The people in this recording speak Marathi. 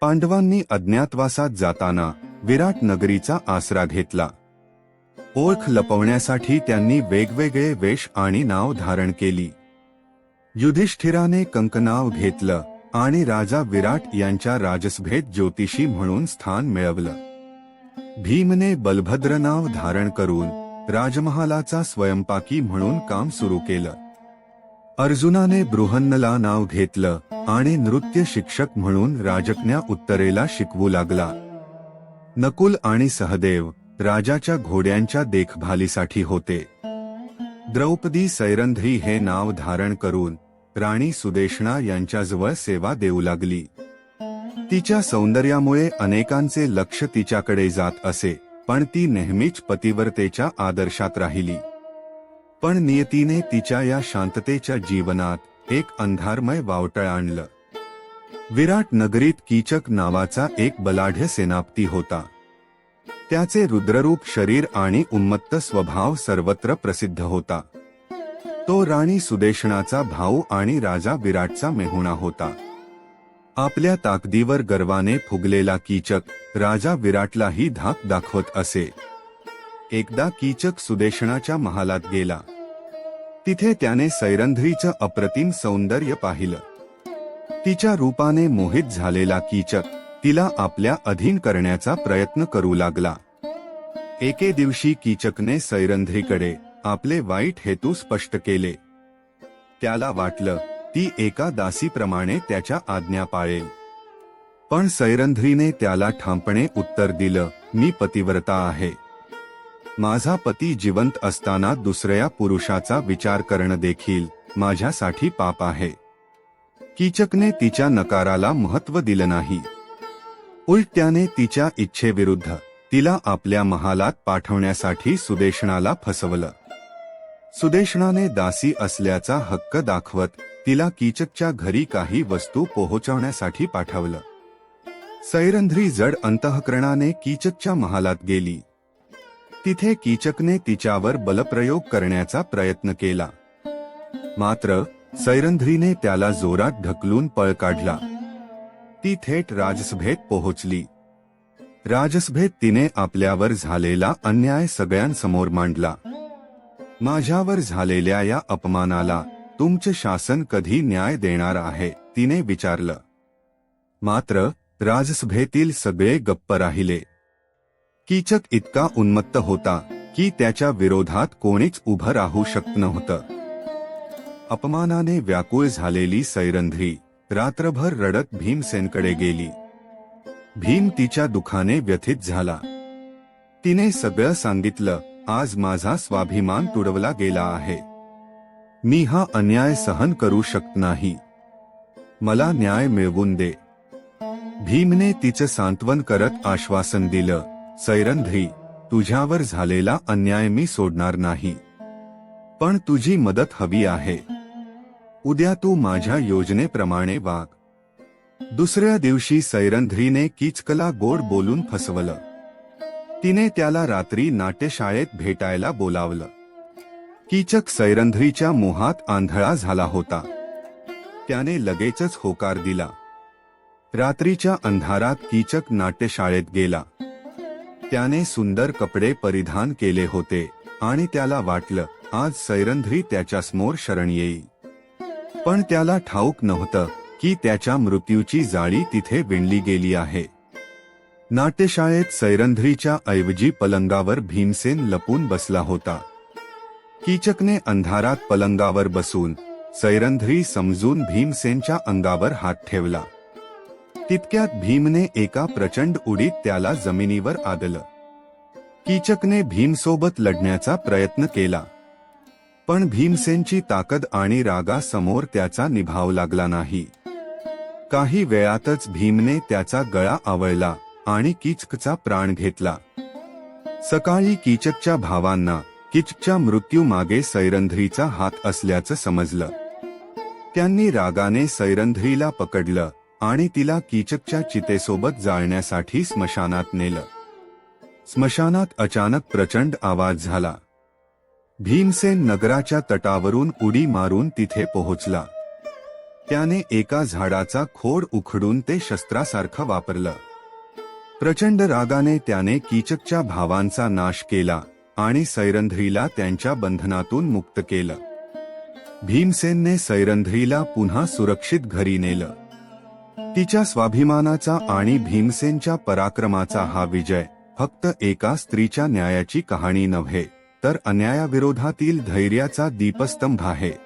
पांडवांनी अज्ञातवासात जाताना विराट नगरीचा आसरा घेतला. ओळख लपवण्यासाठी त्यांनी वेगवेगळे वेश आणि नाव धारण केली. युधिष्ठिराने कंकनाव घेतलं आणि राजा विराट यांच्या राजसभेत ज्योतिषी म्हणून स्थान मिळवलं. भीमने बलभद्र नाव धारण करून राजमहालाचा स्वयंपाकी म्हणून काम सुरू केलं. अर्जुनाने बृहन्नला नाव घेतलं आणि नृत्य शिक्षक म्हणून राजकन्या उत्तरेला शिकवू लागला. नकुल आणि सहदेव राजाच्या घोड्यांच्या देखभालीसाठी होते. द्रौपदी सैरंध्री हे नाव धारण करून राणी सुदेशणा यांच्याजवळ सेवा देऊ लागली. तिच्या सौंदर्यामुळे अनेकांचे लक्ष तिच्याकडे जात असे पण ती नेहमीच पतिव्रतेच्या आदर्शात राहिली. पण नियतीने तिच्या या शांततेच्या जीवनात एक अंधारमय वावटळ आणलं. विराट नगरीत कीचक नावाचा एक बलाढ्य सेनापती होता. त्याचे रुद्ररूप शरीर आणि उन्मत्त स्वभाव सर्वत्र प्रसिद्ध होता. तो राणी सुदेशणाचा भाऊ आणि राजा विराटचा मेहुणा होता. आपल्या ताकदीवर गर्वाने फुगलेला कीचक राजा विराटलाही धाक दाखवत असे. एकदा कीचक सुदेशणाच्या महालात गेला. तिथे त्याने सैरंध्रीचं अप्रतिम सौंदर्य पाहिलं. तिच्या रूपाने मोहित झालेला कीचक तिला आपल्या अधीन करण्याचा प्रयत्न करू लागला. एके दिवशी कीचकने सैरंध्रीकडे आपले वाईट हेतू स्पष्ट केले. त्याला वाटलं ती एका दासीप्रमाणे त्याच्या आज्ञा पाळेल. पण सैरंध्रीने त्याला ठामपणे उत्तर दिलं मी पतिव्रता आहे. माझा पती जिवंत असताना दुसऱ्या पुरुषाचा विचार करणं देखील माझ्यासाठी पाप आहे. कीचकने तिच्या नकाराला महत्त्व दिलं नाही. उलट त्याने तिच्या इच्छेविरुद्ध तिला आपल्या महालात पाठवण्यासाठी सुदेशणाला फसवलं. सुदेशणाने दासी असल्याचा हक्क दाखवत तिला कीचकच्या घरी काही वस्तू पोहोचवण्यासाठी पाठवलं. सैरंध्री जड अंतःकरणाने कीचकच्या महालात गेली. तिथे कीचकने तिच्यावर बलप्रयोग करण्याचा प्रयत्न केला. मात्र सैरंध्रीने त्याला जोरात ढकलून पळ काढला. ती थेट राजसभेत पोहोचली. राजसभेत तिने आपल्यावर झालेला अन्याय सगळ्यांसमोर मांडला. माझ्यावर झालेल्या या अपमानाला तुमचे शासन कधी न्याय देणार आहे तिने विचारलं. मात्र राजसभेतील सगळे गप्प राहिले. कीचक इतका उन्मत्त होता की त्याच्या विरोधात कोणीच उभं राहू शकत नव्हतं. अपमानाने व्याकुळ झालेली सैरंध्री रात्रभर रडत भीमसेनकडे गेली. भीम तिच्या दुखाने व्यथित झाला. तिने सगळं सांगितलं आज माझा स्वाभिमान तुडवला गेला आहे. मी हा अन्याय सहन करू शकत नाही. मला न्याय मिळवून दे. भीमने तिचं सांत्वन करत आश्वासन दिलं. सैरंध्री तुझ्यावर झालेला अन्याय मी सोडणार नाही. पण तुझी मदत हवी आहे. उद्या तू माझ्या योजनेप्रमाणे वाग. दुसऱ्या दिवशी सैरंध्रीने किचकला गोड बोलून फसवलं. तिने त्याला रात्री नाट्यशाळेत भेटायला बोलावलं. कीचक सैरंध्रीच्या मोहात आंधळा झाला होता. त्याने लगेचच होकार दिला. रात्रीच्या अंधारात कीचक नाट्यशाळेत गेला. त्याने सुंदर कपडे परिधान केले होते आणि त्याला वाटलं आज सैरंध्री त्याच्यासमोर शरण येईल. पण त्याला ठाऊक नव्हतं की त्याच्या मृत्यूची जाळी तिथे विणली गेली आहे. नाट्यशाळेत सैरंध्रीच्या ऐवजी पलंगावर भीमसेन लपून बसला होता. कीचकने अंधारात पलंगावर बसून सैरंध्री समजून भीमसेनच्या अंगावर हात ठेवला. तितक्यात भीमने एका प्रचंड उडीत त्याला जमिनीवर आदलं. कीचकने भीमसोबत लढण्याचा प्रयत्न केला. पण भीमसेनची ताकद आणि रागा समोर त्याचा निभाव लागला नाही. काही वेळातच भीमने त्याचा गळा आवळला आणि किचकचा प्राण घेतला. सकाळी कीचकच्या भावांना किचकच्या मृत्यू मागे सैरंध्रीचा हात असल्याचं समजलं. त्यांनी रागाने सैरंध्रीला पकडलं आणि तिला कीचकच्या चितेसोबत जाळण्यासाठी स्मशानात नेलं. स्मशानात अचानक प्रचंड आवाज झाला. भीमसेन नगराच्या तटावरून उडी मारून तिथे पोहोचला. त्याने एका झाडाचा खोड उखडून ते शस्त्रासारखं वापरलं. प्रचंड रागाने त्याने कीचकच्या भावांचा नाश केला आणि सैरंध्रीला त्यांच्या बंधनातून मुक्त केलं. भीमसेनने सैरंध्रीला पुन्हा सुरक्षित घरी नेलं. तिच्या स्वाभिमानाचा आणि भीमसेनच्या पराक्रमाचा हा विजय फक्त एका स्त्रीच्या न्यायाची कहाणी नव्हे तर अन्यायाविरोधातील धैर्याचा दीपस्तंभ आहे.